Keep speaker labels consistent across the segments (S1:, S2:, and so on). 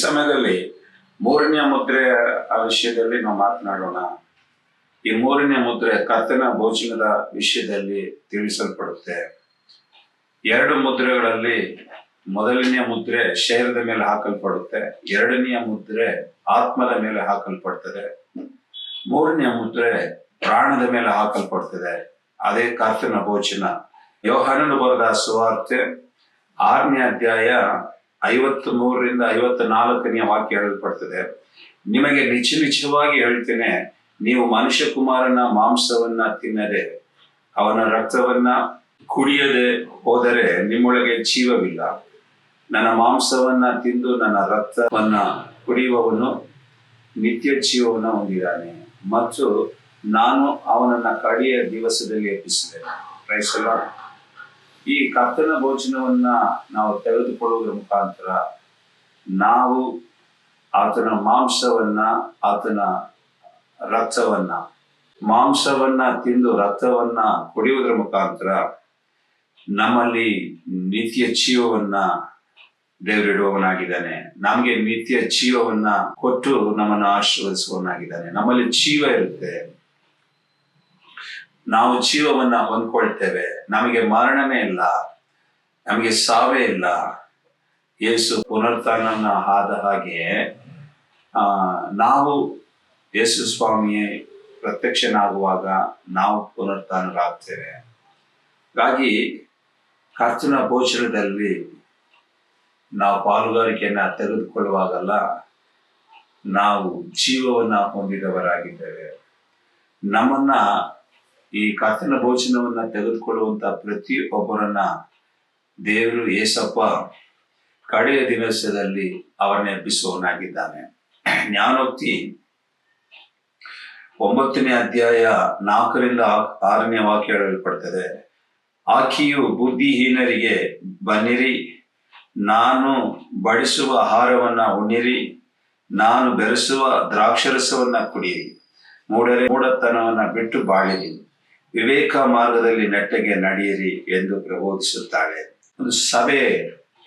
S1: ಸಮಯದಲ್ಲಿ ಮೂರನೆಯ ಮುದ್ರೆಯ ವಿಷಯದಲ್ಲಿ ನಾವು ಮಾತನಾಡೋಣ. ಈ ಮೂರನೇ ಮುದ್ರೆ ಕರ್ತನ ಭೋಜನದ ವಿಷಯದಲ್ಲಿ ತಿಳಿಸಲ್ಪಡುತ್ತೆ. ಎರಡು ಮುದ್ರೆಗಳಲ್ಲಿ ಮೊದಲನೆಯ ಮುದ್ರೆ ಶರೀರದ ಮೇಲೆ ಹಾಕಲ್ಪಡುತ್ತೆ. ಎರಡನೆಯ ಮುದ್ರೆ ಆತ್ಮದ ಮೇಲೆ ಹಾಕಲ್ಪಡ್ತದೆ. ಮೂರನೆಯ ಮುದ್ರೆ ಪ್ರಾಣದ ಮೇಲೆ ಹಾಕಲ್ಪಡ್ತದೆ. ಅದೇ ಕರ್ತನ ಭೋಜನ. ಯೋಹಾನನು ಬರೆದ ಸುವಾರ್ತೆ ಆರನೇ ಅಧ್ಯಾಯ ಐವತ್ತು ಮೂರರಿಂದ ಐವತ್ತ ನಾಲ್ಕನೆಯ ವಾಕ್ಯ ಹೇಳಲ್ಪಡ್ತದೆ. ನಿಮಗೆ ನಿಚ ನಿಜವಾಗಿ ಹೇಳ್ತೇನೆ, ನೀವು ಮನುಷ್ಯ ಕುಮಾರನ ಮಾಂಸವನ್ನ ತಿನ್ನದೆ, ಅವನ ರಕ್ತವನ್ನ ಕುಡಿಯದೆ ಹೋದರೆ ನಿಮ್ಮೊಳಗೆ ಜೀವವಿಲ್ಲ. ನನ್ನ ಮಾಂಸವನ್ನ ತಿಂದು ನನ್ನ ರಕ್ತವನ್ನ ಕುಡಿಯುವವನು ನಿತ್ಯ ಜೀವವನ್ನ ಹೊಂದಿದ್ದಾನೆ. ಮತ್ತು ನಾನು ಅವನನ್ನ ಕಡೆಯ ದಿವಸದಲ್ಲಿ ಎಬ್ಬಿಸಿದೆ. ಕ್ರೈಸ್ತಲ ಈ ಕರ್ತನ ಭೋಜನವನ್ನ ನಾವು ತೆಗೆದುಕೊಳ್ಳುವುದರ ಮುಖಾಂತರ ನಾವು ಆತನ ಮಾಂಸವನ್ನ, ಆತನ ರಕ್ತವನ್ನ, ಮಾಂಸವನ್ನ ತಿಂದು ರಕ್ತವನ್ನ ಕುಡಿಯುವುದರ ಮುಖಾಂತರ ನಮ್ಮಲ್ಲಿ ನಿತ್ಯ ಜೀವವನ್ನ ದೇವರಿಡುವವನಾಗಿದ್ದಾನೆ ನಮಗೆ ನಿತ್ಯ ಜೀವವನ್ನ ಕೊಟ್ಟು ನಮ್ಮನ್ನು ಆಶೀರ್ವದಿಸುವವನಾಗಿದ್ದಾನೆ. ನಮ್ಮಲ್ಲಿ ಜೀವ ಇರುತ್ತೆ. ನಾವು ಜೀವವನ್ನ ಹೊಂದ್ಕೊಳ್ತೇವೆ. ನಮಗೆ ಮರಣನೇ ಇಲ್ಲ, ನಮಗೆ ಸಾವೇ ಇಲ್ಲ. ಯೇಸು ಪುನರುತ್ಥಾನನ ಆದ ಹಾಗೆ ನಾವು ಯೇಸು ಸ್ವಾಮಿಯೇ ಪ್ರತ್ಯಕ್ಷನಾಗುವಾಗ ನಾವು ಪುನರ್ತನರಾಗ್ತೇವೆ. ಹಾಗಾಗಿ ಕರ್ತನ ಭೋಜನದಲ್ಲಿ ನಾವು ಪಾಲುಗಾರಿಕೆಯನ್ನ ತೆಗೆದುಕೊಳ್ಳುವಾಗಲ್ಲ, ನಾವು ಜೀವವನ್ನ ಹೊಂದಿದವರಾಗಿದ್ದೇವೆ. ನಮ್ಮನ್ನ ಈ ಕರ್ತನ ಭೋಜನವನ್ನ ತೆಗೆದುಕೊಳ್ಳುವಂತ ಪ್ರತಿ ಒಬ್ಬರನ್ನ ದೇವರು ಏಸಪ್ಪ ಕಡೆಯ ದಿವಸದಲ್ಲಿ ಅವರನ್ನ ಎಬ್ಬಿಸುವವನಾಗಿದ್ದಾನೆ ಜ್ಞಾನೋಕ್ತಿ ಒಂಬತ್ತನೇ ಅಧ್ಯಾಯ ನಾಲ್ಕರಿಂದ ಆರನೇ ವಾಕ್ಯ ಹೇಳಲ್ಪಡ್ತದೆ. ಆಕೆಯು ಬುದ್ಧಿಹೀನರಿಗೆ ಬನ್ನಿರಿ, ನಾನು ಬಡಿಸುವ ಆಹಾರವನ್ನ ಉಣ್ಣಿರಿ, ನಾನು ಬೆರೆಸುವ ದ್ರಾಕ್ಷರಸವನ್ನ ಕುಡಿಯಿರಿ. ಮೂಡರೆ ಮೂಡತನವನ್ನ ಬಿಟ್ಟು ಬಾಳಿರಿ. ವಿವೇಕ ಮಾರ್ಗದಲ್ಲಿ ನೆಟ್ಟಗೆ ನಡೆಯಿರಿ ಎಂದು ಪ್ರಬೋಧಿಸುತ್ತಾಳೆ. ಒಂದು ಸಭೆ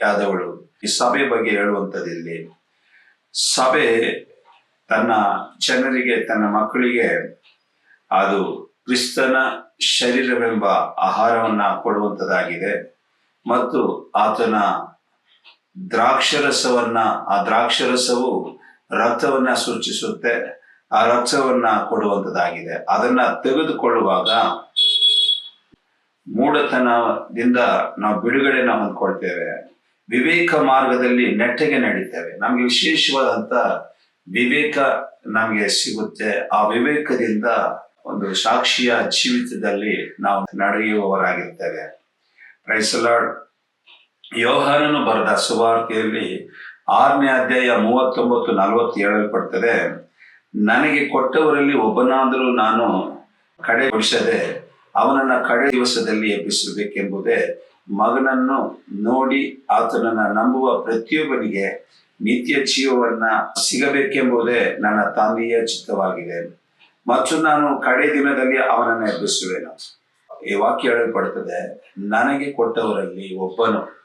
S1: ಯಾದವಳು ಈ ಸಭೆ ಬಗ್ಗೆ ಹೇಳುವಂಥದ್ದಿಲ್ಲಿ, ಸಭೆ ತನ್ನ ಜನರಿಗೆ, ತನ್ನ ಮಕ್ಕಳಿಗೆ ಅದು ಕ್ರಿಸ್ತನ ಶರೀರವೆಂಬ ಆಹಾರವನ್ನ ಕೊಡುವಂಥದ್ದಾಗಿದೆ ಮತ್ತು ಆತನ ದ್ರಾಕ್ಷರಸವನ್ನ, ಆ ದ್ರಾಕ್ಷರಸವು ರಕ್ತವನ್ನ ಸೂಚಿಸುತ್ತೆ. ಆ ರಕ್ತವನ್ನ ಕೊಡುವಂತದ್ದಾಗಿದೆ. ಅದನ್ನ ತೆಗೆದುಕೊಳ್ಳುವಾಗ ಮೂಢತನದಿಂದ ನಾವು ಬಿಡುಗಡೆನ ಹೊಂದ್ಕೊಳ್ತೇವೆ. ವಿವೇಕ ಮಾರ್ಗದಲ್ಲಿ ನೆಟ್ಟಗೆ ನಡೀತೇವೆ. ನಮ್ಗೆ ವಿಶೇಷವಾದಂತ ವಿವೇಕ ನಮಗೆ ಸಿಗುತ್ತೆ. ಆ ವಿವೇಕದಿಂದ ಒಂದು ಸಾಕ್ಷಿಯ ಜೀವಿತದಲ್ಲಿ ನಾವು ನಡೆಯುವವರಾಗಿರ್ತೇವೆ. ಪ್ರೈಸಲಾಡ್ ಯೋಹಾನನು ಬರೆದ ಸುವಾರ್ತೆಯಲ್ಲಿ ಆರನೇ ಅಧ್ಯಾಯ ಮೂವತ್ತೊಂಬತ್ತು ನಲವತ್ತು ಹೇಳಲ್ಪಡ್ತದೆ ನನಗೆ ಕೊಟ್ಟವರಲ್ಲಿ ಒಬ್ಬನಾದರೂ ನಾನು ಕಡೆಗೊಳಿಸದೆ ಅವನನ್ನ ಕಡೆ ದಿವಸದಲ್ಲಿ ಎಬ್ಬಿಸಬೇಕೆಂಬುದೇ ಮಗನನ್ನು ನೋಡಿ ಆತನನ್ನ ನಂಬುವ ಪ್ರತಿಯೊಬ್ಬನಿಗೆ ನಿತ್ಯ ಜೀವವನ್ನ ಸಿಗಬೇಕೆಂಬುದೇ ನನ್ನ ತಂದೆಯ ಚಿತ್ತವಾಗಿದೆ. ಮತ್ತು ನಾನು ಕಡೆ ದಿನದಲ್ಲಿ ಅವನನ್ನು ಎಬ್ಬಿಸುವೆನು. ಈ ವಾಕ್ಯ ಹೇಳಲ್ಪಡ್ತದೆ, ನನಗೆ ಕೊಟ್ಟವರಲ್ಲಿ ಒಬ್ಬನು.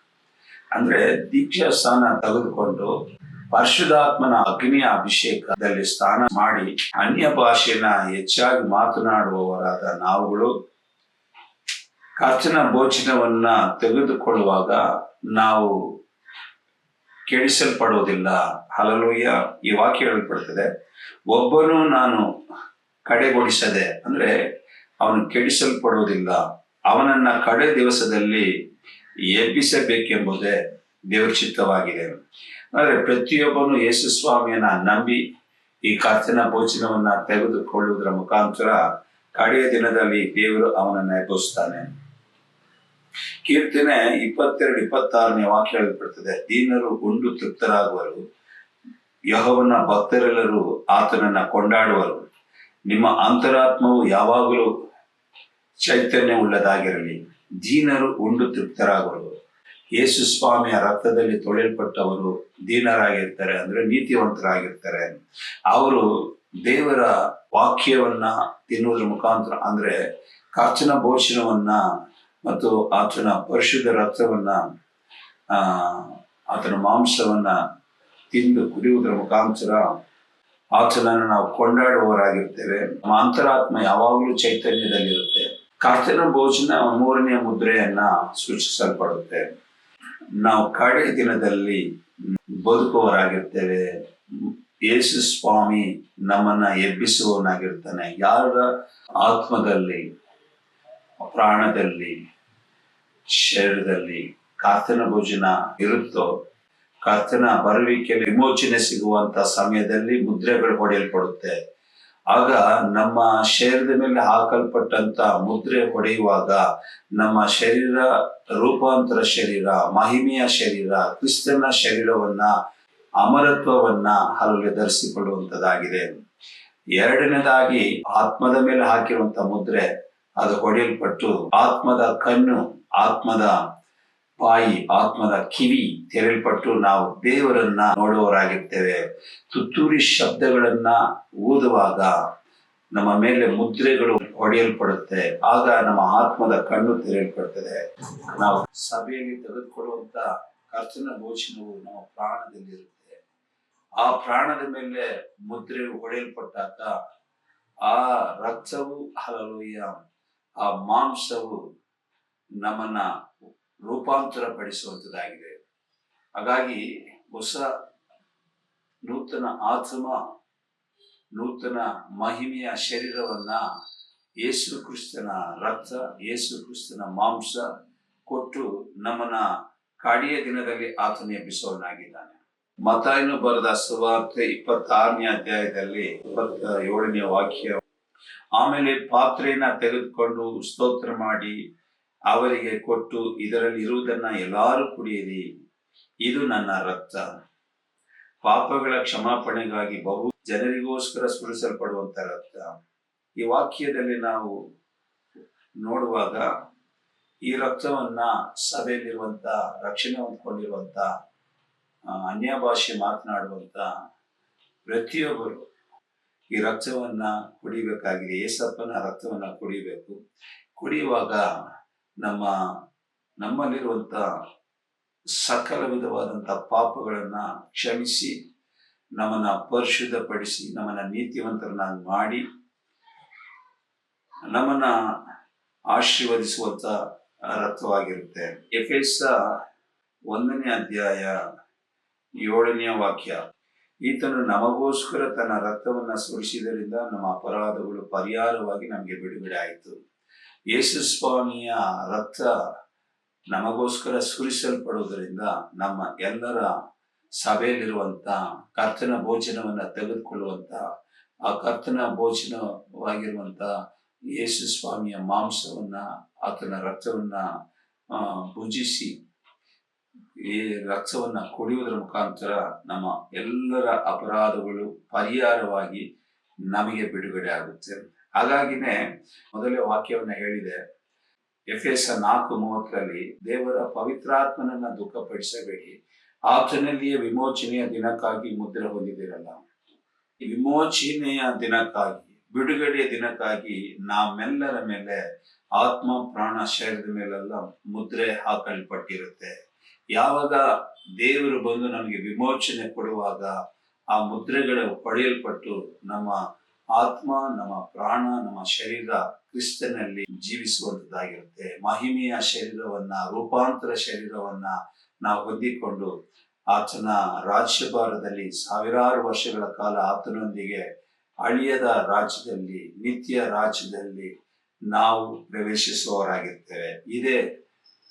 S1: ಅಂದ್ರೆ ದೀಕ್ಷಾ ಸ್ಥಾನ ತೆಗೆದುಕೊಂಡು ಪರಿಶುದ್ಧಾತ್ಮನ ಅಗ್ನಿಯ ಅಭಿಷೇಕದಲ್ಲಿ ಸ್ನಾನ ಮಾಡಿ ಅನ್ಯ ಭಾಷೆನ ಹೆಚ್ಚಾಗಿ ಮಾತನಾಡುವವರಾದ ನಾವುಗಳು ಕರ್ತನ ಭೋಜನವನ್ನ ತೆಗೆದುಕೊಳ್ಳುವಾಗ ನಾವು ಕೆಡಿಸಲ್ಪಡುವುದಿಲ್ಲ ಹಲಲುಯ್ಯ ಈ ವಾಕ್ಯ ಹೇಳಲ್ಪಡ್ತದೆ. ಒಬ್ಬನು ನಾನು ಕಡೆಗೊಳಿಸದೆ ಅಂದ್ರೆ ಅವನು ಕೆಡಿಸಲ್ಪಡುವುದಿಲ್ಲ. ಅವನನ್ನ ಕಡೆ ದಿವಸದಲ್ಲಿ ಎಬ್ಬಿಸಬೇಕೆಂಬುದೇ ದೇವರ ಚಿತ್ತವಾಗಿದೆ. ಆದರೆ ಪ್ರತಿಯೊಬ್ಬನು ಯೇಸು ಸ್ವಾಮಿಯನ್ನ ನಂಬಿ ಈ ಕರ್ತನ ಭೋಜನವನ್ನ ತೆಗೆದುಕೊಳ್ಳುವುದರ ಮುಖಾಂತರ ಕಡೆಯ ದಿನದಲ್ಲಿ ದೇವರು ಅವನನ್ನ ಎಬ್ಬಿಸ್ತಾನೆ ಕೀರ್ತನೆ ಇಪ್ಪತ್ತೆರಡು ಇಪ್ಪತ್ತಾರನೇ ವಾಕ್ಯ ಹೇಳಲ್ಪಡ್ತದೆ, ದೀನರು ಗುಂಡು ತೃಪ್ತರಾಗುವರು, ಯಹೋವನ ಭಕ್ತರೆಲ್ಲರೂ ಆತನನ್ನ ಕೊಂಡಾಡುವರು. ನಿಮ್ಮ ಅಂತರಾತ್ಮವು ಯಾವಾಗಲೂ ಚೈತನ್ಯ ಉಳ್ಳದಾಗಿರಲಿ ದೀನರು ಉಂಡು ತೃಪ್ತರಾಗುವರು. ಯೇಸು ಸ್ವಾಮಿಯ ರಕ್ತದಲ್ಲಿ ತೊಳೆಯಲ್ಪಟ್ಟವರು ದೀನರಾಗಿರ್ತಾರೆ ಅಂದ್ರೆ ನೀತಿವಂತರಾಗಿರ್ತಾರೆ. ಅವರು ದೇವರ ವಾಕ್ಯವನ್ನ ತಿನ್ನುವುದರ ಮುಖಾಂತರ ಅಂದ್ರೆ ಕಾಚನ ಭೋಷಣವನ್ನ ಮತ್ತು ಆತನ ಪರಿಶುದ್ಧ ರಕ್ತವನ್ನ, ಆ, ಆತನ ಮಾಂಸವನ್ನ ತಿಂದು ಕುಡಿಯುವುದರ ಮುಖಾಂತರ ಆತನನ್ನು ನಾವು ಕೊಂಡಾಡುವವರಾಗಿರ್ತೇವೆ. ನಮ್ಮ ಅಂತರಾತ್ಮ ಯಾವಾಗಲೂ ಚೈತನ್ಯದಲ್ಲಿರುತ್ತೆ. ಕಾಚನ ಭೋಜನ ಮೂರನೆಯ ಮುದ್ರೆಯನ್ನ ಸೂಚಿಸಲ್ಪಡುತ್ತೆ. ನಾವು ಕಡೆ ದಿನದಲ್ಲಿ ಬದುಕುವರಾಗಿರ್ತೇವೆ ಯೇಸು ಸ್ವಾಮಿ ನಮ್ಮನ್ನ ಎಬ್ಬಿಸುವವನಾಗಿರ್ತಾನೆ. ಯಾರ ಆತ್ಮದಲ್ಲಿ, ಪ್ರಾಣದಲ್ಲಿ, ಶರೀರದಲ್ಲಿ ಕರ್ತನ ಭೋಜನ ಇರುತ್ತೋ, ಕರ್ತನ ಬರುವಿಕೆಯಲ್ಲಿ ವಿಮೋಚನೆ ಸಿಗುವಂತ ಸಮಯದಲ್ಲಿ ಮುದ್ರೆಗಳು ಹೊಡೆಯಲ್ಪಡುತ್ತೆ. ಆಗ ನಮ್ಮ ಶರೀರದ ಮೇಲೆ ಹಾಕಲ್ಪಟ್ಟಂತ ಮುದ್ರೆ ಹೊಡೆಯುವಾಗ ನಮ್ಮ ಶರೀರ, ರೂಪಾಂತರ ಶರೀರ, ಮಹಿಮೆಯ ಶರೀರ, ಕ್ರಿಸ್ತನ ಶರೀರವನ್ನ, ಅಮರತ್ವವನ್ನ ಅಲ್ಲಿ ಧರಿಸಿಕೊಳ್ಳುವಂತದ್ದಾಗಿದೆ ಎರಡನೇದಾಗಿ ಆತ್ಮದ ಮೇಲೆ ಹಾಕಿರುವಂತ ಮುದ್ರೆ, ಅದು ಹೊಡೆಯಲ್ಪಟ್ಟು ಆತ್ಮದ ಕಣ್ಣು, ಆತ್ಮದ ಬಾಯಿ, ಆತ್ಮದ ಕಿವಿ ತೆರೆಯಲ್ಪಟ್ಟು ನಾವು ದೇವರನ್ನ ನೋಡುವವರಾಗಿರ್ತೇವೆ. ತುತ್ತೂರಿ ಶಬ್ದಗಳನ್ನ ಓದುವಾಗ ನಮ್ಮ ಮೇಲೆ ಮುದ್ರೆಗಳು ಹೊಡೆಯಲ್ಪಡುತ್ತೆ. ಆಗ ನಮ್ಮ ಆತ್ಮದ ಕಣ್ಣು ತೆರೆಯಲ್ಪಡ್ತದೆ. ನಾವು ಸಭೆಯಲ್ಲಿ ತೆಗೆದುಕೊಳ್ಳುವಂತ ಕರ್ತನ ಭೋಜನವು ನಮ್ಮ ಪ್ರಾಣದಲ್ಲಿರುತ್ತೆ ಆ ಪ್ರಾಣದ ಮೇಲೆ ಮುದ್ರೆ ಹೊಡೆಯಲ್ಪಟ್ಟಾಗ ಆ ರಕ್ತವು ಹಲಲುಯ್ಯ ಆ ಮಾಂಸವು ನಮ್ಮನ್ನ ರೂಪಾಂತರ ಪಡಿಸುವಂತದ್ದಾಗಿದೆ ಹಾಗಾಗಿ ಹೊಸ ನೂತನ ಆತ್ಮ, ನೂತನ ಮಹಿಮೆಯ ಶರೀರವನ್ನ ಯೇಸು ಕ್ರಿಸ್ತನ ರಕ್ತ, ಯೇಸು ಕ್ರಿಸ್ತನ ಮಾಂಸ ಕೊಟ್ಟು ನಮ್ಮನ್ನ ಕಾಡಿಯ ದಿನದಲ್ಲಿ ಆತನ ಎಬ್ಬಿಸೋನಾಗಿದ್ದಾನೆ ಮತಾಯನು ಬರೆದ ಸುವಾರ್ತೆ ಇಪ್ಪತ್ತಾರನೇ ಅಧ್ಯಾಯದಲ್ಲಿ ಇಪ್ಪತ್ತ ಏಳನೇ ವಾಕ್ಯ, ಆಮೇಲೆ ಪಾತ್ರೆಯನ್ನ ತೆಗೆದುಕೊಂಡು ಸ್ತೋತ್ರ ಮಾಡಿ ಅವರಿಗೆ ಕೊಟ್ಟು ಇದರಲ್ಲಿ ಇರುವುದನ್ನ ಎಲ್ಲರೂ ಕುಡಿಯಿರಿ. ಇದು ನನ್ನ ರಕ್ತ. ಪಾಪಗಳ ಕ್ಷಮಾಪಣೆಗಾಗಿ ಬಹು ಜನರಿಗೋಸ್ಕರ ಸ್ಮರಿಸಲ್ಪಡುವಂತ ರಕ್ತ. ಈ ವಾಕ್ಯದಲ್ಲಿ ನಾವು ನೋಡುವಾಗ ಈ ರಕ್ತವನ್ನ ಸಭೆಯಲ್ಲಿರುವಂತ, ರಕ್ಷಣೆ ಹೊಂದ್ಕೊಂಡಿರುವಂತ ಅನ್ಯ ಭಾಷೆ ಮಾತನಾಡುವಂತ ಪ್ರತಿಯೊಬ್ಬರು ಈ ರಕ್ತವನ್ನ ಕುಡಿಬೇಕಾಗಿದೆ. ಏಸಪ್ಪನ ರಕ್ತವನ್ನ ಕುಡಿಬೇಕು. ಕುಡಿಯುವಾಗ ನಮ್ಮ, ನಮ್ಮಲ್ಲಿರುವಂತ ಸಕಲ ವಿಧವಾದಂಥ ಪಾಪಗಳನ್ನ ಕ್ಷಮಿಸಿ, ನಮ್ಮನ್ನ ಪರಿಶುದ್ಧಪಡಿಸಿ, ನಮ್ಮನ್ನ ನೀತಿವಂತರನ್ನಾಗಿ ಮಾಡಿ, ನಮ್ಮನ್ನ ಆಶೀರ್ವದಿಸುವಂತ ಎಫ್ ಎಸ್ ಒಂದನೇ ಅಧ್ಯಾಯ ಏಳನೆಯ ವಾಕ್ಯ. ಈತನು ನಮಗೋಸ್ಕರ ತನ್ನ ರಕ್ತವನ್ನು ಸುರಿಸಿದ್ದರಿಂದ ನಮ್ಮ ಅಪರಾಧಗಳು ಪರಿಹಾರವಾಗಿ ನಮಗೆ ಬಿಡುಗಡೆ ಆಯಿತು. ಯೇಸು ಸ್ವಾಮಿಯ ರಕ್ತ ನಮಗೋಸ್ಕರ ಸುರಿಸಲ್ಪಡುವುದರಿಂದ ನಮ್ಮ ಎಲ್ಲರ ಸಭೆಯಲ್ಲಿರುವಂತ ಕರ್ತನ ಭೋಜನವನ್ನ ತೆಗೆದುಕೊಳ್ಳುವಂತ, ಆ ಕರ್ತನ ಭೋಜನವಾಗಿರುವಂತ ಯೇಸು ಸ್ವಾಮಿಯ ಮಾಂಸವನ್ನ, ಆತನ ರಕ್ತವನ್ನ ಪೂಜಿಸಿ ಈ ರಕ್ತವನ್ನ ಕುಡಿಯುವುದರ ಮುಖಾಂತರ ನಮ್ಮ ಎಲ್ಲರ ಅಪರಾಧಗಳು ಪರಿಹಾರವಾಗಿ ನಮಗೆ ಬಿಡುಗಡೆ ಆಗುತ್ತೆ. ಹಾಗಾಗಿನೇ ಮೊದಲೇ ವಾಕ್ಯವನ್ನ ಹೇಳಿದೆ ಎಫ್ ಎಸ್ ನಾಲ್ಕು ಮೂವತ್ತರಲ್ಲಿ, ದೇವರ ಪವಿತ್ರಾತ್ಮನನ್ನ ದುಃಖಪಡಿಸಬೇಡಿ, ಆತನಲ್ಲಿಯೇ ವಿಮೋಚನೆಯ ದಿನಕ್ಕಾಗಿ ಮುದ್ರೆ ಹೊಂದಿದಿರಲ್ಲ ವಿಮೋಚನೆಯ ದಿನಕ್ಕಾಗಿ, ಬಿಡುಗಡೆಯ ದಿನಕ್ಕಾಗಿ ನಾವೆಲ್ಲರ ಮೇಲೆ ಆತ್ಮ, ಪ್ರಾಣ, ಶರೀರದ ಮೇಲೆಲ್ಲ ಮುದ್ರೆ ಹಾಕಲ್ಪಟ್ಟಿರುತ್ತೆ. ಯಾವಾಗ ದೇವರು ಬಂದು ನಮಗೆ ವಿಮೋಚನೆ ಕೊಡುವಾಗ ಆ ಮುದ್ರೆಗಳು ಪಡೆಯಲ್ಪಟ್ಟು ನಮ್ಮ ಆತ್ಮ, ನಮ್ಮ ಪ್ರಾಣ, ನಮ್ಮ ಶರೀರ ಕ್ರಿಸ್ತನಲ್ಲಿ ಜೀವಿಸುವಂತದ್ದಾಗಿರುತ್ತೆ ಮಹಿಮೆಯ ಶರೀರವನ್ನ, ರೂಪಾಂತರ ಶರೀರವನ್ನ ನಾವು ಹೊಂದಿಕೊಂಡು ಆತನ ರಾಜ್ಯಭಾರದಲ್ಲಿ ಸಾವಿರಾರು ವರ್ಷಗಳ ಕಾಲ ಆತನೊಂದಿಗೆ ಅಳಿಯದ ರಾಜ್ಯದಲ್ಲಿ, ನಿತ್ಯ ರಾಜ್ಯದಲ್ಲಿ ನಾವು ಪ್ರವೇಶಿಸುವವರಾಗಿರ್ತೇವೆ. ಇದೇ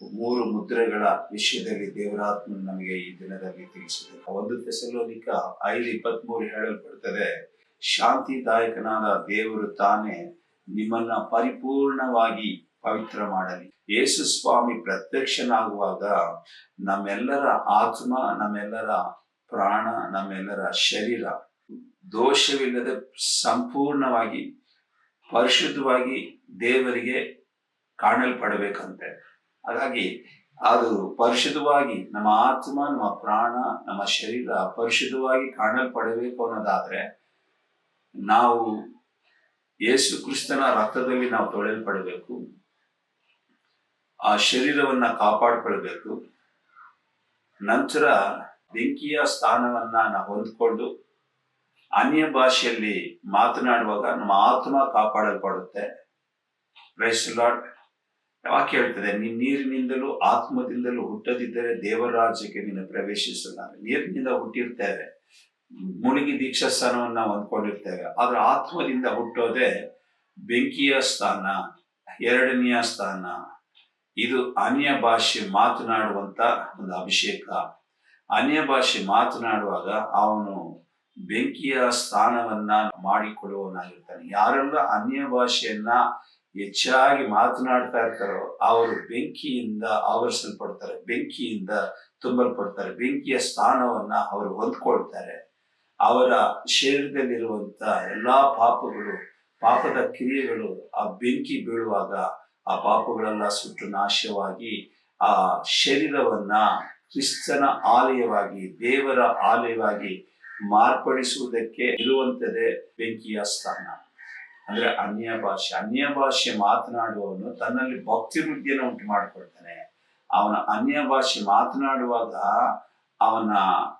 S1: ಮೂರು ಮುದ್ರೆಗಳ ವಿಷಯದಲ್ಲಿ ದೇವರಾತ್ಮ ನಮಗೆ ಈ ದಿನದಲ್ಲಿ ತಿಳಿಸಿದೆ. ಒಂದು ತೆಸಲೋನಿಕ ಐದು ಇಪ್ಪತ್ಮೂರು ಹೇಳಲ್ಪಡ್ತದೆ ಶಾಂತಿದಾಯಕನಾದ ದೇವರು ತಾನೇ ನಿಮ್ಮನ್ನ ಪರಿಪೂರ್ಣವಾಗಿ ಪವಿತ್ರ ಮಾಡಲಿ. ಯೇಸು ಸ್ವಾಮಿ ಪ್ರತ್ಯಕ್ಷನಾಗುವಾಗ ನಮ್ಮೆಲ್ಲರ ಆತ್ಮ, ನಮ್ಮೆಲ್ಲರ ಪ್ರಾಣ, ನಮ್ಮೆಲ್ಲರ ಶರೀರ ದೋಷವಿಲ್ಲದೆ ಸಂಪೂರ್ಣವಾಗಿ, ಪರಿಶುದ್ಧವಾಗಿ ದೇವರಿಗೆ ಕಾಣಲ್ಪಡಬೇಕಂತೆ. ಹಾಗಾಗಿ ಅದು ಪರಿಶುದ್ಧವಾಗಿ ನಮ್ಮ ಆತ್ಮ, ನಮ್ಮ ಪ್ರಾಣ, ನಮ್ಮ ಶರೀರ ಪರಿಶುದ್ಧವಾಗಿ ಕಾಣಲ್ಪಡಬೇಕು ಅನ್ನೋದಾದ್ರೆ ನಾವು ಯೇಸು ಕ್ರಿಸ್ತನ ರಕ್ತದಲ್ಲಿ ನಾವು ತೊಳೆಯಲ್ಪಡಬೇಕು. ಆ ಶರೀರವನ್ನ ಕಾಪಾಡ್ಕೊಳ್ಬೇಕು. ನಂತರ ಬೆಂಕಿಯ ಸ್ಥಾನವನ್ನ ನಾವು ಹೊಂದ್ಕೊಂಡು ಅನ್ಯ ಭಾಷೆಯಲ್ಲಿ ಮಾತನಾಡುವಾಗ ನಮ್ಮ ಆತ್ಮ ಕಾಪಾಡಲ್ಪಡುತ್ತೆ. ಪ್ರೈಸ್ ಯಾಕೆ ಹೇಳ್ತದೆ ನೀನ್ ನೀರಿನಿಂದಲೂ ಆತ್ಮದಿಂದಲೂ ಹುಟ್ಟದಿದ್ದರೆ ದೇವರಾಜ್ಯಕ್ಕೆ ನೀನು ಪ್ರವೇಶಿಸಲಾರೆ ನೀರಿನಿಂದ ಹುಟ್ಟಿರ್ತೇವೆ. ಮುಳುಗಿ ದೀಕ್ಷಾ ಸ್ಥಾನವನ್ನ ಹೊಂದ್ಕೊಂಡಿರ್ತೇವೆ ಆದ್ರೆ ಆತ್ಮದಿಂದ ಹುಟ್ಟೋದೆ ಬೆಂಕಿಯ ಸ್ಥಾನ ಎರಡನೆಯ ಸ್ಥಾನ ಇದು ಅನ್ಯ ಭಾಷೆ ಮಾತನಾಡುವಂತ ಒಂದು ಅಭಿಷೇಕ. ಅನ್ಯ ಭಾಷೆ ಮಾತನಾಡುವಾಗ ಅವನು ಬೆಂಕಿಯ ಸ್ಥಾನವನ್ನ ಮಾಡಿಕೊಡುವವನಾಗಿರ್ತಾನೆ. ಯಾರೆಲ್ಲ ಅನ್ಯ ಭಾಷೆಯನ್ನ ಹೆಚ್ಚಾಗಿ ಮಾತನಾಡ್ತಾ ಇರ್ತಾರೋ ಅವರು ಬೆಂಕಿಯಿಂದ ಆವರಿಸಲ್ಪಡ್ತಾರೆ, ಬೆಂಕಿಯಿಂದ ತುಂಬಲ್ಪಡ್ತಾರೆ, ಬೆಂಕಿಯ ಸ್ಥಾನವನ್ನ ಅವರು ಹೊಂದ್ಕೊಳ್ತಾರೆ. ಅವರ ಶರೀರದಲ್ಲಿರುವಂತ ಎಲ್ಲಾ ಪಾಪಗಳು, ಪಾಪದ ಕ್ರಿಯೆಗಳು ಆ ಬೆಂಕಿ ಬೀಳುವಾಗ ಆ ಪಾಪಗಳೆಲ್ಲ ಸುಟ್ಟು ನಾಶವಾಗಿ ಆ ಶರೀರವನ್ನ ಕ್ರಿಸ್ತನ ಆಲಯವಾಗಿ, ದೇವರ ಆಲಯವಾಗಿ ಮಾರ್ಪಡಿಸುವುದಕ್ಕೆ ಇರುವಂತದೇ ಬೆಂಕಿಯ ಸ್ಥಾನ. ಅಂದ್ರೆ ಅನ್ಯ ಭಾಷೆ ಅನ್ಯ ಭಾಷೆ ಮಾತನಾಡುವವನು ತನ್ನಲ್ಲಿ ಭಕ್ತಿ ವೃದ್ಧಿಯನ್ನು ಉಂಟು ಮಾಡಿಕೊಳ್ತಾನೆ. ಅವನ ಅನ್ಯ ಭಾಷೆ ಮಾತನಾಡುವಾಗ ಅವನ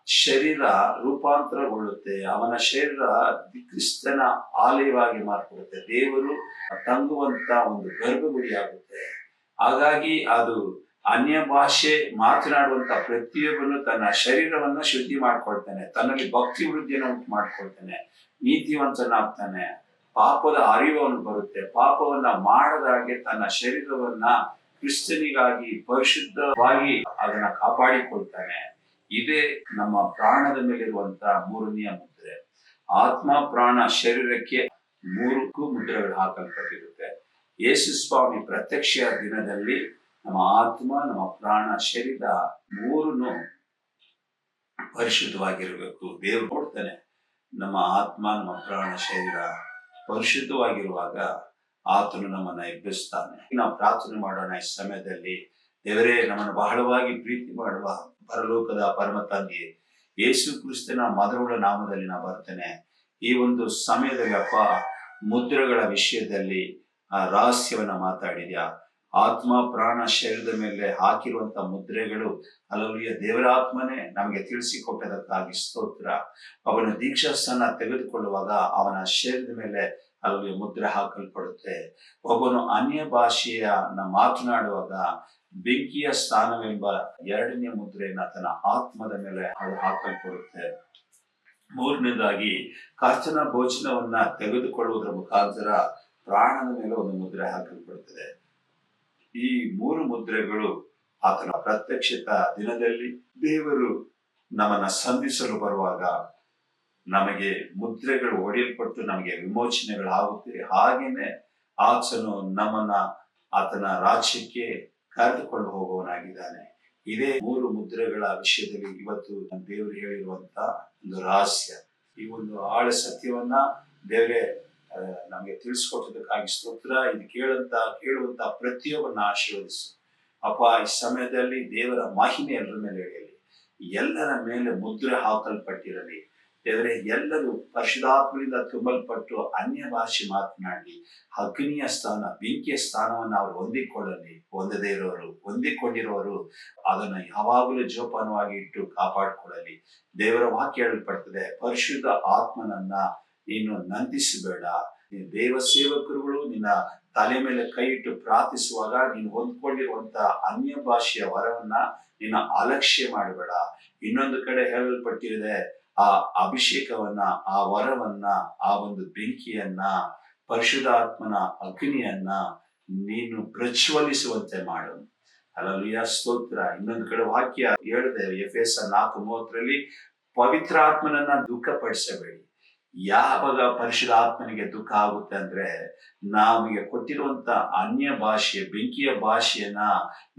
S1: ಶರೀರ ರೂಪಾಂತರಗೊಳ್ಳುತ್ತೆ, ಅವನ ಶರೀರ ಕ್ರಿಸ್ತನ ಆಲಯವಾಗಿ ಮಾರ್ಪಡುತ್ತೆ, ದೇವರು ತಂಗುವಂತ ಒಂದು ಗರ್ಭಗುಡಿ ಆಗುತ್ತೆ ಹಾಗಾಗಿ ಅದು ಅನ್ಯ ಭಾಷೆ ಮಾತನಾಡುವಂತ ಪ್ರತಿಯೊಬ್ಬನು ತನ್ನ ಶರೀರವನ್ನ ಶುದ್ಧಿ ಮಾಡ್ಕೊಳ್ತಾನೆ, ತನ್ನಲ್ಲಿ ಭಕ್ತಿ ವೃದ್ಧಿಯನ್ನು ಉಂಟು ಮಾಡ್ಕೊಳ್ತಾನೆ, ನೀತಿವಂತನಾಗ್ತಾನೆ, ಪಾಪದ ಅರಿವನ್ನು ಬರುತ್ತೆ, ಪಾಪವನ್ನ ಮಾಡದಾಗೆ ತನ್ನ ಶರೀರವನ್ನ ಕ್ರಿಸ್ತನಿಗಾಗಿ ಪರಿಶುದ್ಧವಾಗಿ ಅದನ್ನ ಕಾಪಾಡಿಕೊಳ್ತಾನೆ. ಇದೇ ನಮ್ಮ ಪ್ರಾಣದ ಮೇಲಿರುವಂತ ಮೂರನೆಯ ಮುದ್ರೆ. ಆತ್ಮ, ಪ್ರಾಣ, ಶರೀರಕ್ಕೆ ಮೂರಕ್ಕೂ ಮುದ್ರೆಗಳು ಹಾಕಲ್ಪಟ್ಟಿರುತ್ತೆ. ಯೇಸು ಸ್ವಾಮಿ ಪ್ರತ್ಯಕ್ಷ ದಿನದಲ್ಲಿ ನಮ್ಮ ಆತ್ಮ, ನಮ್ಮ ಪ್ರಾಣ, ಶರೀರ ಮೂರನ್ನು ಪರಿಶುದ್ಧವಾಗಿರಬೇಕು. ದೇವ್ರು ನೋಡ್ತಾನೆ, ನಮ್ಮ ಆತ್ಮ, ನಮ್ಮ ಪ್ರಾಣ, ಶರೀರ ಪರಿಶುದ್ಧವಾಗಿರುವಾಗ ಆತನು ನಮ್ಮನ್ನ ಎಬ್ಬಿಸ್ತಾನೆ. ನಾವು ಪ್ರಾರ್ಥನೆ ಮಾಡೋಣ ಈ ಸಮಯದಲ್ಲಿ. ದೇವರೇ, ನಮ್ಮನ್ನು ಬಹಳವಾಗಿ ಪ್ರೀತಿ ಮಾಡುವ ಪರಲೋಕದ ಪರಮ ತಂಗಿ ಯೇಸು ಕ್ರಿಸ್ತನ ಮಧುರಗಳ ನಾಮದಲ್ಲಿ ನಾ ಬರ್ತೇನೆ. ಈ ಒಂದು ಸಮಯದಲ್ಲಿ ಅಪ್ಪ ಮುದ್ರೆಗಳ ವಿಷಯದಲ್ಲಿ, ಆ, ರಹಸ್ಯವನ್ನ ಮಾತಾಡಿದ್ಯಾ? ಆತ್ಮ, ಪ್ರಾಣ, ಶರೀರದ ಮೇಲೆ ಹಾಕಿರುವಂತ ಮುದ್ರೆಗಳು ಅಲ್ಲಲ್ಲಿಯ ದೇವರ ಆತ್ಮನೇ ನಮಗೆ ತಿಳಿಸಿಕೊಟ್ಟದಕ್ಕಾಗಿ ಸ್ತೋತ್ರ. ಅವನ ದೀಕ್ಷಾಸ್ಥಾನ ತೆಗೆದುಕೊಳ್ಳುವಾಗ ಅವನ ಶರೀರದ ಮೇಲೆ ಅಲ್ಲಿ ಮುದ್ರೆ ಹಾಕಲ್ಪಡುತ್ತೆ. ಒಬ್ಬನು ಅನ್ಯ ಭಾಷೆಯ ಮಾತನಾಡುವಾಗ ಬೆಂಕಿಯ ಸ್ಥಾನವೆಂಬ ಎರಡನೇ ಮುದ್ರೆಯನ್ನು ತನ್ನ ಆತ್ಮದ ಮೇಲೆ ಅದು ಹಾಕಲ್ಪಡುತ್ತೆ. ಮೂರನೇದಾಗಿ ಕಾಚನ ಭೋಜನವನ್ನ ತೆಗೆದುಕೊಳ್ಳುವುದರ ಮುಖಾಂತರ ಪ್ರಾಣದ ಮೇಲೆ ಒಂದು ಮುದ್ರೆ ಹಾಕಲ್ಪಡುತ್ತದೆ. ಈ ಮೂರು ಮುದ್ರೆಗಳು ಆತನ ಪ್ರತ್ಯಕ್ಷತ ದಿನದಲ್ಲಿ ದೇವರು ನಮ್ಮನ್ನ ಸಂಧಿಸಲು ಬರುವಾಗ ನಮಗೆ ಮುದ್ರೆಗಳು ಒಡೆಯಲ್ಪಟ್ಟು ನಮಗೆ ವಿಮೋಚನೆಗಳಾಗುತ್ತೆ ಹಾಗೇನೆ ಆತನು ನಮ್ಮನ್ನ, ಆತನ ರಾಜ್ಯಕ್ಕೆ ಕರೆದುಕೊಂಡು ಹೋಗುವವನಾಗಿದ್ದಾನೆ ಇದೇ ಮೂರು ಮುದ್ರೆಗಳ ವಿಷಯದಲ್ಲಿ ಇವತ್ತು ದೇವರು ಹೇಳಿರುವಂತ ಒಂದು ರಹಸ್ಯ. ಈ ಒಂದು ಆಳ ಸತ್ಯವನ್ನ ದೇವರೇ ನಮಗೆ ತಿಳಿಸ್ಕೊಟ್ಟದಕ್ಕಾಗಿ ಸ್ತೋತ್ರ. ಇದು ಕೇಳಂತ, ಕೇಳುವಂತ ಪ್ರತಿಯೊಬ್ಬರನ್ನ ಆಶೀರ್ವದಿಸು. ಅಪ್ಪ, ಈ ಸಮಯದಲ್ಲಿ ದೇವರ ಮಾಹಿನಿ ಎಲ್ಲರ ಮೇಲೆ ಎಳೆಯಲಿ ಎಲ್ಲರ ಮೇಲೆ ಮುದ್ರೆ ಹಾಕಲ್ಪಟ್ಟಿರಲಿ. ದೇವರೇ, ಎಲ್ಲರೂ ಪರಿಶುದ್ಧಾತ್ಮರಿಂದ ತುಂಬಲ್ಪಟ್ಟು ಅನ್ಯ ಭಾಷೆ ಮಾತನಾಡಿ, ಅಗ್ನಿಯ ಸ್ಥಾನ, ಬೆಂಕಿಯ ಸ್ಥಾನವನ್ನು ಅವರು ಹೊಂದಿಕೊಳ್ಳಲಿ. ಹೊಂದದೇ ಇರೋರು, ಹೊಂದಿಕೊಂಡಿರೋರು ಅದನ್ನು ಯಾವಾಗಲೂ ಜೋಪಾನವಾಗಿ ಇಟ್ಟು ಕಾಪಾಡಿಕೊಳ್ಳಲಿ. ದೇವರ ವಾಕ್ಯ ಹೇಳಲ್ಪಡ್ತದೆ, ಪರಿಶುದ್ಧ ಆತ್ಮನನ್ನ ನೀನು ನಂದಿಸಬೇಡ. ದೇವ ಸೇವಕರುಗಳು, ನಿನ್ನ ತಲೆ ಮೇಲೆ ಕೈ ಇಟ್ಟು ಪ್ರಾರ್ಥಿಸುವಾಗ ನೀನು ಹೊಂದ್ಕೊಂಡಿರುವಂತ ಅನ್ಯ ಭಾಷೆಯ ವರವನ್ನ ನೀನು ಅಲಕ್ಷ್ಯ ಮಾಡಬೇಡ. ಇನ್ನೊಂದು ಕಡೆ ಹೇಳಲ್ಪಟ್ಟಿದೆ ಆ ಅಭಿಷೇಕವನ್ನ, ಆ ವರವನ್ನ, ಆ ಒಂದು ಬೆಂಕಿಯನ್ನ, ಪರಿಶುದ್ಧಾತ್ಮನ ಅಗ್ನಿಯನ್ನ ನೀನು ಪ್ರಜ್ವಲಿಸುವಂತೆ ಮಾಡು. ಅಲ್ಲಲ್ಲಿಯ ಸ್ತೋತ್ರ. ಇನ್ನೊಂದು ಕಡೆ ವಾಕ್ಯ ಹೇಳಿದೆ ಎಫ್ ಎಸ್ ನಾಲ್ಕು ಮೂವತ್ತರಲ್ಲಿ, ಪವಿತ್ರಾತ್ಮನನ್ನ ದುಃಖಪಡಿಸಬೇಡಿ. ಯಾವಾಗ ಪರಿಶುದ್ಧಾತ್ಮನಿಗೆ ದುಃಖ ಆಗುತ್ತೆ ಅಂದ್ರೆ ನಮಗೆ ಕೊಟ್ಟಿರುವಂತ ಅನ್ಯ ಭಾಷೆ ಬೆಂಕಿಯ ಭಾಷೆಯನ್ನ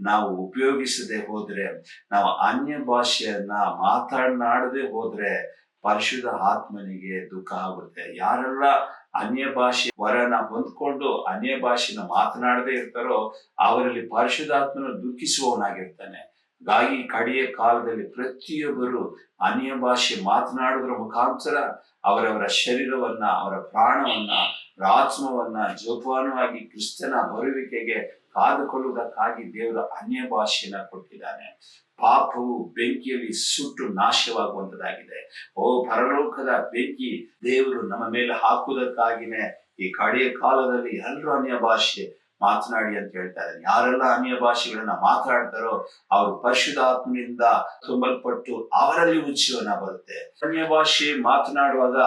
S1: ನಾವು ಉಪಯೋಗಿಸದೆ ಹೋದ್ರೆ, ನಾವು ಅನ್ಯ ಭಾಷೆಯನ್ನ ಮಾತನಾಡದೆ ಹೋದ್ರೆ ಪರಿಶುದ್ಧ ಆತ್ಮನಿಗೆ ದುಃಖ ಆಗುತ್ತೆ. ಯಾರೆಲ್ಲ ಅನ್ಯ ಭಾಷೆ ವರನ ಹೊಂದ್ಕೊಂಡು ಅನ್ಯ ಭಾಷೆನ ಮಾತನಾಡದೆ ಇರ್ತಾರೋ ಅವರಲ್ಲಿ ಪರಿಶುದ್ಧಾತ್ಮನ ದುಃಖಿಸುವವನಾಗಿರ್ತಾನೆ. ಹಾಗಾಗಿ ಕಡೆಯ ಕಾಲದಲ್ಲಿ ಪ್ರತಿಯೊಬ್ಬರು ಅನ್ಯ ಭಾಷೆ ಮಾತನಾಡುವುದರ ಮುಖಾಂತರ ಅವರವರ ಶರೀರವನ್ನ, ಅವರ ಪ್ರಾಣವನ್ನ ಅವರ ಆತ್ಮವನ್ನ ಜೋಪಾನವಾಗಿ ಕ್ರಿಸ್ತನ ಬರುವಿಕೆಗೆ ಕಾದುಕೊಳ್ಳುವುದಕ್ಕಾಗಿ ದೇವರು ಅನ್ಯ ಭಾಷೆಯನ್ನ ಕೊಟ್ಟಿದ್ದಾನೆ. ಪಾಪವು ಬೆಂಕಿಯಲ್ಲಿ ಸುಟ್ಟು ನಾಶವಾಗುವಂತದಾಗಿದೆ ಓ ಪರಲೋಕದ ಬೆಂಕಿ, ದೇವರು ನಮ್ಮ ಮೇಲೆ ಹಾಕುವುದಕ್ಕಾಗಿನೇ ಈ ಕಡೆಯ ಕಾಲದಲ್ಲಿ ಎಲ್ಲರೂ ಅನ್ಯ ಭಾಷೆ ಮಾತನಾಡಿ ಅಂತ ಹೇಳ್ತಾ ಇದ್ದಾರೆ ಯಾರೆಲ್ಲ ಅನ್ಯ ಭಾಷೆಗಳನ್ನ ಮಾತಾಡ್ತಾರೋ ಅವರು ಪರಿಶುದ್ಧಾತ್ಮನಿಂದ ತುಂಬಲ್ಪಟ್ಟು ಅವರಲ್ಲಿ ಉಚ್ಚಿವನ್ನ ಬರುತ್ತೆ. ಅನ್ಯ ಭಾಷೆ ಮಾತನಾಡುವಾಗ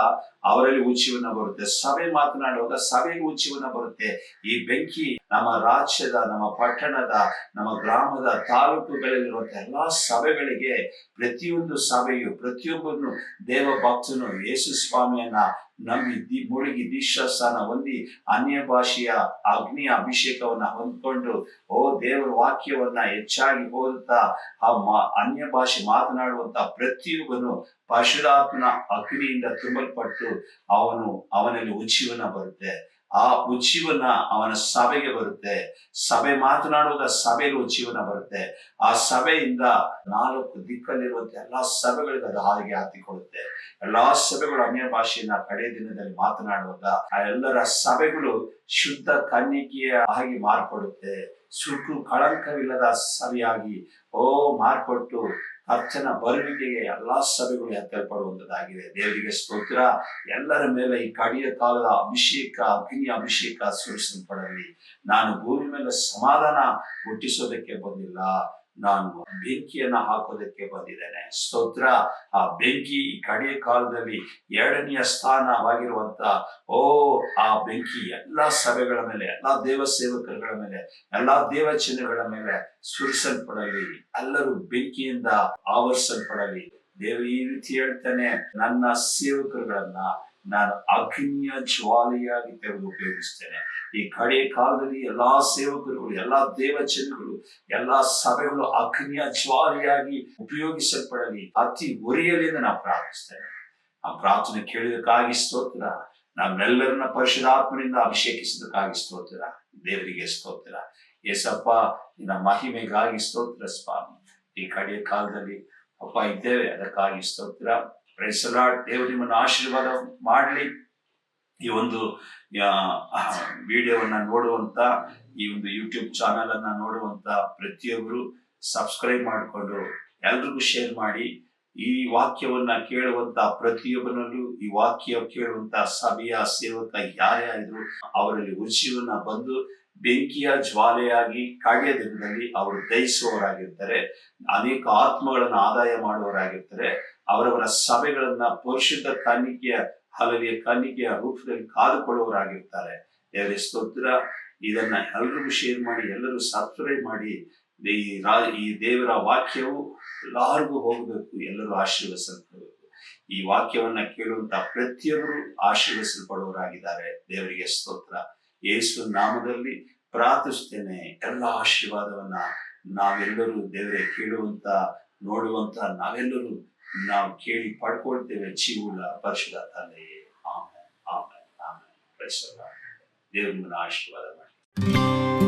S1: ಅವರಲ್ಲಿ ಉಚ್ಚಿವನ್ನ ಬರುತ್ತೆ. ಸಭೆ ಮಾತನಾಡುವಾಗ ಸಭೆಗೆ ಉಚ್ಚಿವನ್ನ ಬರುತ್ತೆ. ಈ ಬೆಂಕಿ ನಮ್ಮ ರಾಜ್ಯದ, ನಮ್ಮ ಪಟ್ಟಣದ, ನಮ್ಮ ಗ್ರಾಮದ ತಾಲೂಕುಗಳಲ್ಲಿರುವಂತಹ ಎಲ್ಲಾ ಸಭೆಗಳಿಗೆ ಪ್ರತಿಯೊಂದು ಸಭೆಯು, ಪ್ರತಿಯೊಬ್ಬನು ದೇವ ಭಕ್ತನು ಯೇಸು ಸ್ವಾಮಿಯನ್ನ ನಂಬಿ ದಿ ಮುಳುಗಿ ಹೊಂದಿ ಅನ್ಯ ಭಾಷೆಯ ಅಗ್ನಿಯ ಅಭಿಷೇಕವನ್ನ ಹೊಂದ್ಕೊಂಡು, ಓ ದೇವರ ವಾಕ್ಯವನ್ನ ಹೆಚ್ಚಾಗಿ ಓದುತ್ತಾ, ಆ ಅನ್ಯ ಭಾಷೆ ಮಾತನಾಡುವಂತ ಪ್ರತಿಯೊಬ್ಬನು ಪರಶುರಾತ್ಮನ ಅಗ್ನಿಯಿಂದ ತುಂಬಲ್ಪಟ್ಟು ಅವನು, ಅವನಲ್ಲಿ ಉಜ್ಜೀವನ ಬರುತ್ತೆ. ಆ ಉಜ್ಜೀವನ ಅವನ ಸಭೆಗೆ ಬರುತ್ತೆ. ಸಭೆ ಮಾತನಾಡುವಾಗ ಸಭೆಯಲ್ಲಿ ಉಜ್ಜೀವನ ಬರುತ್ತೆ. ಆ ಸಭೆಯಿಂದ ನಾಲ್ಕು ದಿಕ್ಕಲ್ಲಿರುವಂತ ಎಲ್ಲಾ ಸಭೆಗಳಿಗೆ ಅದು ಹಾಗೆ ಹತ್ತಿಕೊಳ್ಳುತ್ತೆ ಎಲ್ಲಾ ಸಭೆಗಳು ಅನ್ಯ ಭಾಷೆಯನ್ನ ಕಡೆ ದಿನದಲ್ಲಿ ಮಾತನಾಡುವಾಗ ಆ ಎಲ್ಲರ ಸಭೆಗಳು ಶುದ್ಧ ಕನ್ನಿಕೆಯ ಹಾಗೆ ಮಾರ್ಪಡುತ್ತೆ. ಸುಟ್ಟು ಕಳಂಕವಿಲ್ಲದ ಸಭೆಯಾಗಿ, ಓ ಮಾರ್ಪಟ್ಟು ಅರ್ಚನ ಬರುವಿಕೆಗೆ ಎಲ್ಲಾ ಸಭೆಗಳು ಎತ್ತಲ್ಪಡುವಂಥದ್ದಾಗಿದೆ ದೇವರಿಗೆ ಸ್ತೋತ್ರ. ಎಲ್ಲರ ಮೇಲೆ ಈ ಕಡಿಯ ಕಾಲದ ಅಭಿಷೇಕ, ಅಗ್ನಿ ಅಭಿಷೇಕ ಸುರಿಸಲ್ಪಡಲಿ. ನಾನು ಭೂಮಿ ಮೇಲೆ ಸಮಾಧಾನ ಹುಟ್ಟಿಸೋದಕ್ಕೆ ಬಂದಿಲ್ಲ. ನಾನು ಬೆಂಕಿಯನ್ನ ಹಾಕೋದಕ್ಕೆ ಬಂದಿದ್ದೇನೆ. ಸ್ತೋತ್ರ. ಆ ಬೆಂಕಿ ಈ ಕಡೆಯ ಕಾಲದಲ್ಲಿ ಎರಡನೆಯ ಸ್ಥಾನವಾಗಿರುವಂತ, ಓ, ಆ ಬೆಂಕಿ ಎಲ್ಲಾ ಸಭೆಗಳ ಮೇಲೆ, ಎಲ್ಲಾ ದೇವ ಸೇವಕರುಗಳ ಮೇಲೆ, ಎಲ್ಲಾ ದೇವಚಿಹ್ನೆಗಳ ಮೇಲೆ ಸುರಿಸಲ್ಪಡಲಿ. ಎಲ್ಲರೂ ಬೆಂಕಿಯಿಂದ ಆವರಿಸಲ್ಪಡಲಿ. ದೇವ ಈ ರೀತಿ ಹೇಳ್ತಾನೆ, ನನ್ನ ಸೇವಕರುಗಳನ್ನ ನಾನು ಅಗ್ನಿಯ ಜ್ವಾಲೆಯಾಗಿ ತೆಗೆದು ಉಪಯೋಗಿಸ್ತೇನೆ. ಈ ಕಡೆ ಕಾಲದಲ್ಲಿ ಎಲ್ಲಾ ಸೇವಕರುಗಳು ಎಲ್ಲಾ ದೇವಚನಗಳು ಎಲ್ಲಾ ಸಭೆಗಳು ಅಗ್ನಿಯ ಜ್ವಾಲೆಯಾಗಿ ಉಪಯೋಗಿಸಲ್ಪಡಲಿ. ಅತಿ ಉರಿಯಲಿ ಎಂದು ನಾನು ಪ್ರಾರ್ಥಿಸ್ತೇನೆ ಆ ಪ್ರಾರ್ಥನೆ ಕೇಳಿದಕ್ಕಾಗಿ ಸ್ತೋತ್ರ. ನಮ್ಮೆಲ್ಲರನ್ನ ಪರಿಶುದಾತ್ಮನಿಂದ ಅಭಿಷೇಕಿಸಿದಕ್ಕಾಗಿ ಸ್ತೋತ್ರ. ದೇವರಿಗೆ ಸ್ತೋತ್ರ. ಏಸಪ್ಪ, ನಿನ್ನ ಮಹಿಮೆಗಾಗಿ ಸ್ತೋತ್ರ, ಸ್ವಾಮಿ. ಈ ಕಡೆಯ ಕಾಲದಲ್ಲಿ ಅಪ್ಪ ಇದ್ದೇವೆ. ಅದಕ್ಕಾಗಿ ಸ್ತೋತ್ರ. ದೇವರು ನಿಮ್ಮನ್ನು ಆಶೀರ್ವಾದ ಮಾಡಲಿ. ಈ ಒಂದು ವಿಡಿಯೋವನ್ನ ನೋಡುವಂತ ಈ ಒಂದು ಯೂಟ್ಯೂಬ್ ಚಾನಲ್ ಅನ್ನ ನೋಡುವಂತ ಪ್ರತಿಯೊಬ್ಬರು ಸಬ್ಸ್ಕ್ರೈಬ್ ಮಾಡಿಕೊಂಡು ಎಲ್ರಿಗೂ ಶೇರ್ ಮಾಡಿ ಈ ವಾಕ್ಯವನ್ನ ಕೇಳುವಂತ ಪ್ರತಿಯೊಬ್ಬನಲ್ಲೂ ಈ ವಾಕ್ಯ ಕೇಳುವಂತ ಸಭೆಯ ಸೇವಕ ಯಾರೇ ಅವರಲ್ಲಿ ರುಚಿಯನ್ನ ಬಂದು ಬೆಂಕಿಯ ಜ್ವಾಲೆಯಾಗಿ ಕಡೆಯ ದಿನದಲ್ಲಿ ಅವರು ದಯಿಸುವವರಾಗಿರ್ತಾರೆ ಅನೇಕ ಆತ್ಮಗಳನ್ನು ಆದಾಯ ಮಾಡುವವರಾಗಿರ್ತಾರೆ, ಅವರವರ ಸಭೆಗಳನ್ನ ಪರಿಶುದ್ಧ ಕಾಣಿಕೆಯ ಹಲವೆಯ ಆ ರೂಪದಲ್ಲಿ ಕಾದುಕೊಳ್ಳುವವರಾಗಿರ್ತಾರೆ. ದೇವರೇ ಸ್ತೋತ್ರ. ಇದನ್ನ ಎಲ್ಲರಿಗೂ ಶೇರ್ ಮಾಡಿ, ಎಲ್ಲರೂ ಸಬ್ಸ್ಕ್ರೈಬ್ ಮಾಡಿ. ಈ ರಾ- ಈ ದೇವರ ವಾಕ್ಯವು ಎಲ್ಲರಿಗೂ ಹೋಗಬೇಕು, ಎಲ್ಲರೂ ಆಶೀರ್ವದಿಸಲ್ಪಡಬೇಕು. ಈ ವಾಕ್ಯವನ್ನ ಕೇಳುವಂತ ಪ್ರತಿಯೊಬ್ಬರು ಆಶೀರ್ವಸಲ್ಪಡುವರಾಗಿದ್ದಾರೆ ದೇವರಿಗೆ ಸ್ತೋತ್ರ. ಯೇಸು ನಾಮದಲ್ಲಿ ಪ್ರಾರ್ಥಿಸ್ತೇನೆ ಎಲ್ಲ ಆಶೀರ್ವಾದವನ್ನ ನಾವೆಲ್ಲರೂ ದೇವರೇ ಕೇಳುವಂತ, ನೋಡುವಂತ ನಾವೆಲ್ಲರೂ ನಾವು ಕೇಳಿ ಪಡ್ಕೊಳ್ತೇವೆ ಜೀವುಳ್ಳ ಪರಿಶುದ್ಧ ತಂದೆಯೇ ಆಮೇಲೆ ಆಮೇಲೆ ಆಮೇಲೆ ದೇವರು ನಿಮ್ಮನ್ನ ಆಶೀರ್ವಾದ ಮಾಡಿ